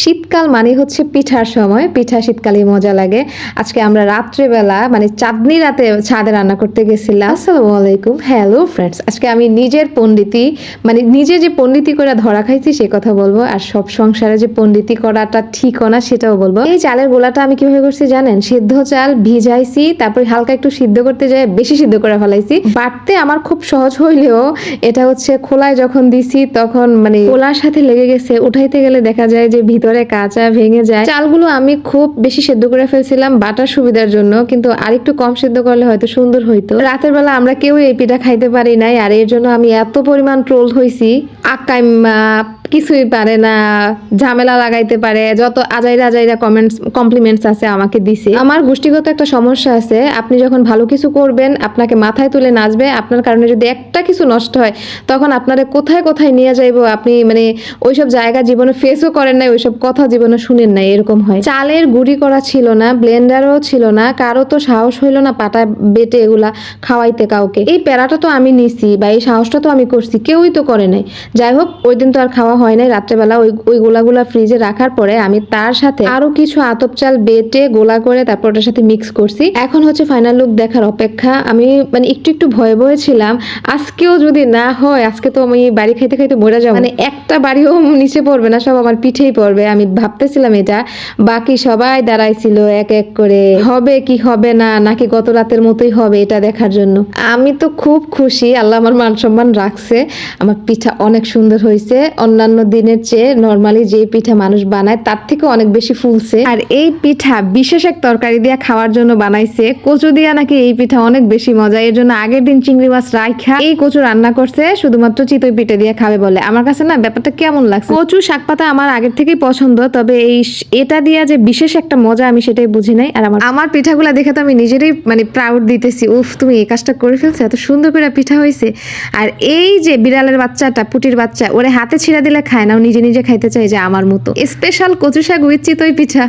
শীতকাল মানে হচ্ছে পিঠার সময়, পিঠা শীতকালে মজা লাগে। আজকে আমরা রাত্রেবেলা মানে চাঁদনি রাতে ছাদে রান্না করতে গেছিলাম। আসসালামু আলাইকুম। হ্যালো ফ্রেন্ডস আজকে আমি নিজের পণ্ডিতি মানে নিজে যে পণ্ডিতি করে ধরা খাইছি সে কথা বলব, আর সব সংসারে যে পণ্ডিতি করাটা ঠিক না সেটাও বলব। এই চালের গোলাটা আমি কীভাবে করছি জানেন? সিদ্ধ চাল ভিজাইছি, তারপরে হালকা একটু সিদ্ধ করতে যায় বেশি সিদ্ধ করে ফেলাইছি। বাটতে আমার খুব সহজ হইলেও এটা হচ্ছে খোলায় যখন দিছি তখন মানে খোলার সাথে লেগে গেছে, উঠাইতে গেলে দেখা যায় যে ভিতরে কাঁচা ভেঙে যায়। চালগুলো আমি খুব বেশি সেদ্ধ করে ফেলছিলাম বাটার সুবিধার জন্য, কিন্তু আরেকটু কম সেদ্ধ করলে হয়তো সুন্দর হইতো। রাতের বেলা আমরা কেউ এই পিঠা খাইতে পারি নাই, আর এর জন্য আমি এত পরিমাণ ট্রোল হইছি আকাইমা কিছুই পারে না, ঝামেলা লাগাইতে পারে, যত আজাইরা আজাইরা কমেন্টস কমপ্লিমেন্টস আছে আমাকে দিছে। আমার গোষ্ঠীগত একটা সমস্যা আছে, আপনি যখন ভালো কিছু করবেন, আপনাকে মাথায় তুলে নাচবে, আপনার কারণে যদি একটা কিছু নষ্ট হয়, তখন আপনারে কোথায় কোথায় নিয়ে যাইবো? আপনি মানে ওইসব জায়গা জীবনে ফেসও করেন নাই, ওইসব কথা জীবনে শুনেন নাই, এরকম হয়। চালের গুঁড়ি করা ছিল না, ব্লেন্ডারও ছিল না কারও তো সাহস হইল না পাটা বেটে এগুলা খাওয়াইতে কাউকে। এই প্যারাটা তো আমি নিছি বা এই সাহসটা তো আমি করছি, কেউই তো করে নাই। যাই হোক, ওই দিন তো আর খাওয়া হয় নাই। রাত্রেবেলা ওই ওই গোলাগুলা ফ্রিজে রাখার পরে আমি তার সাথে আরও কিছু আতপ চাল বেটে গোলা করে তারপর ওটার সাথে মিক্স করছি। এখন হচ্ছে ফাইনাল লুক দেখার অপেক্ষা। আমি মানে একটু একটু ভয়ে ভয়ে ছিলাম। আজকেও যদি না হয়, আজকে তো আমি বাড়ি খাইতে খাইতে মরে যাব। মানে একটা বাড়িও নিচে পড়বে না, সব আমার পিঠেই পড়বে। আমি ভাবতেছিলাম এটা। বাকি সবাই দাঁড়াইছিল, এক এক করে, হবে কি হবে না, নাকি গত রাতের মতোই হবে এটা দেখার জন্য। আমি তো খুব খুশি, আল্লাহ আমার মান সম্মান রাখছে। আমার পিঠা অনেক সুন্দর হয়েছে অন্যান্য দিনের চেয়ে নর্মালি যে পিঠা মানুষ বানায়, তার থেকে অনেক বেশি ফুলছে। আর এই পিঠা বিশেষ এক তরকারি দিয়ে খাওয়ার জন্য বানাইছে। কচু দিয়া নাকি এই পিঠা অনেক বেশি মজা। এর জন্য আগের দিন চিংড়ি মাছ রাইখা এই কচু রান্না করছে, শুধুমাত্র চিতই পিঠে দিয়ে খাবে বলে। আমার কাছে না, ব্যাপারটা কেমন লাগছে? কচু শাক পাতা আমার আগের থেকেই পছন্দ, তবে এই এটা দিয়ে যে বিশেষ একটা মজা আমি সেটাই বুঝি নাই। আর আমার আমার পিঠাগুলা দেখে তো আমি নিজেরই মানে প্রাউড দিতেছি, উফ, তুমি এই কাজটা করে ফেলছো, এত সুন্দর করে পিঠা হয়েছে। আর এই যে বিড়ালের বাচ্চাটা, পুটির বাচ্চা, ওরে হাতে ছিঁড়া দিলে খায় না, ও নিজে নিজে খাইতে চাই যে আমার মতো। স্পেশাল কচু শাক উইথ চিতই পিঠা।